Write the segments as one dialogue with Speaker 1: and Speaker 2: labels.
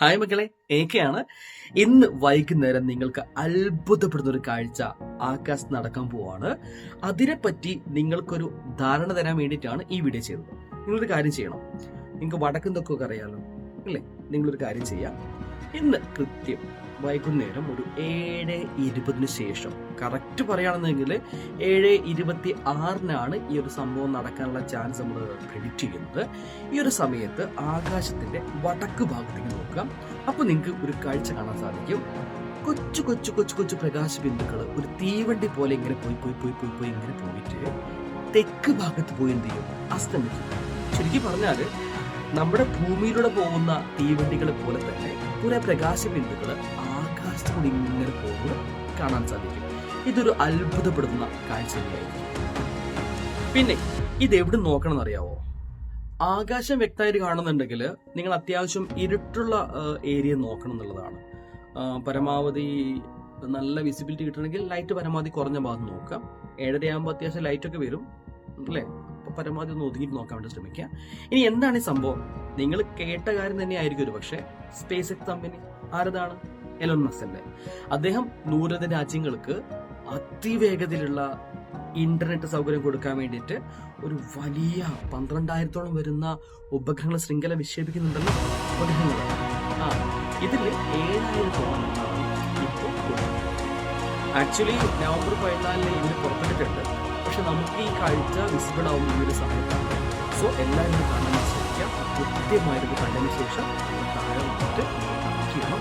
Speaker 1: Hi മക്കളെ എനിക്കാണ്. ഇന്ന് വൈകുന്നേരം നിങ്ങൾക്ക് അത്ഭുതപ്പെടുന്ന ഒരു കാഴ്ച ആകാശത്ത് നടക്കാൻ പോവാണ്. അതിനെപ്പറ്റി നിങ്ങൾക്കൊരു ധാരണ തരാൻ വേണ്ടിയിട്ടാണ് ഈ വീഡിയോ ചെയ്തത്. നിങ്ങളൊരു കാര്യം ചെയ്യണം. നിങ്ങൾക്ക് വടക്കും തെക്കൊക്കെ അറിയാലോ അല്ലേ? നിങ്ങളൊരു കാര്യം ചെയ്യാം. ഇന്ന് കൃത്യം വൈകുന്നേരം ഒരു ഏഴ് ഇരുപതിന് ശേഷം. കറക്റ്റ് പറയുകയാണെന്നെങ്കിൽ ഏഴ് ഇരുപത്തി ആറിനാണ് ഈ ഒരു സംഭവം നടക്കാനുള്ള ചാൻസ് നമ്മൾ പ്രെഡിക്റ്റ് ചെയ്യുന്നത്. ഈ ഒരു സമയത്ത് ആകാശത്തിന്റെ വടക്ക് ഭാഗത്തേക്ക് നോക്കാം അപ്പോൾ നിങ്ങൾക്ക് ഒരു കാഴ്ച കാണാൻ സാധിക്കും. കൊച്ചു കൊച്ചു കൊച്ചു കൊച്ചു പ്രകാശ ബിന്ദുക്കൾ ഒരു തീവണ്ടി പോലെ ഇങ്ങനെ പോയി പോയി പോയി പോയി പോയി ഇങ്ങനെ പോയിട്ട് തെക്ക് ഭാഗത്ത് പോയി എന്ത് ചെയ്യും? അസ്തമിക്കും. ശരിക്കും പറഞ്ഞാൽ നമ്മുടെ ഭൂമിയിലൂടെ പോകുന്ന തീവണ്ടികളെ പോലെ തന്നെ കുറെ പ്രകാശ ബിന്ദുക്കൾ ആകാശത്തോടെ ഇങ്ങനെ പോകുന്നത് കാണാൻ സാധിക്കും. ഇതൊരു അത്ഭുതപ്പെടുത്തുന്ന കാഴ്ച തന്നെയായിരിക്കും. പിന്നെ ഇത് എവിടെ നോക്കണം എന്നറിയാവോ ആകാശം വ്യക്തമായിട്ട് കാണുന്നുണ്ടെങ്കിൽ നിങ്ങൾ അത്യാവശ്യം ഇരുട്ടുള്ള ഏരിയ നോക്കണം എന്നുള്ളതാണ്. പരമാവധി നല്ല വിസിബിലിറ്റി കിട്ടണമെങ്കിൽ ലൈറ്റ് പരമാവധി കുറഞ്ഞ ഭാഗത്ത് നോക്കാം ഏഴരയാകുമ്പോൾ അത്യാവശ്യം ലൈറ്റൊക്കെ വരും. അല്ലേ? പരമാവധി ഒന്ന് ഒതുങ്ങിയിട്ട് നോക്കാൻ വേണ്ടി ശ്രമിക്കുക. ഇനി എന്താണ് ഈ സംഭവം? നിങ്ങൾ കേട്ട കാര്യം തന്നെ ആയിരിക്കും ഒരു പക്ഷേ സ്പേസ് എക്സ് കമ്പനി ആരതാണ് എലോൺ മസ്കന്റെ അദ്ദേഹം നൂറത് രാജ്യങ്ങൾക്ക് അതിവേഗതയിലുള്ള ഇന്റർനെറ്റ് സൗകര്യം കൊടുക്കാൻ വേണ്ടിയിട്ട് ഒരു വലിയ പന്ത്രണ്ടായിരത്തോളം വരുന്ന ഉപഗ്രഹങ്ങളെ ശൃംഖല വിക്ഷേപിക്കുന്നുണ്ടല്ലോ ഉപഗ്രഹങ്ങൾ ആ ഇതിൽ ഏഴായിരത്തോളം ആക്ച്വലി നവംബർ പതിനാലിന് ഇതിന് പുറപ്പെട്ടിട്ടുണ്ട്. നമുക്ക് ഈ കാഴ്ച വിസിബിൾ ആവുന്ന ഈ ഒരു സമയത്താണ് സോ എല്ലാവരും ഇത് കാണാൻ ശ്രമിക്കാം കൃത്യമായിട്ട് കണ്ടതിന് ശേഷം താഴെ വന്നിട്ട് ചെയ്യണം.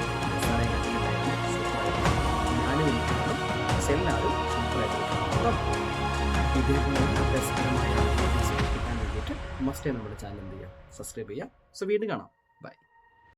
Speaker 1: ഞാനും എനിക്കാണ് എല്ലാവരും ഇതേപോലെ രസകരമായ മസ്റ്റ് നമ്മുടെ ചാനൽ എന്ത് ചെയ്യുക സബ്സ്ക്രൈബ് ചെയ്യുക സോ വീണ്ടും കാണാം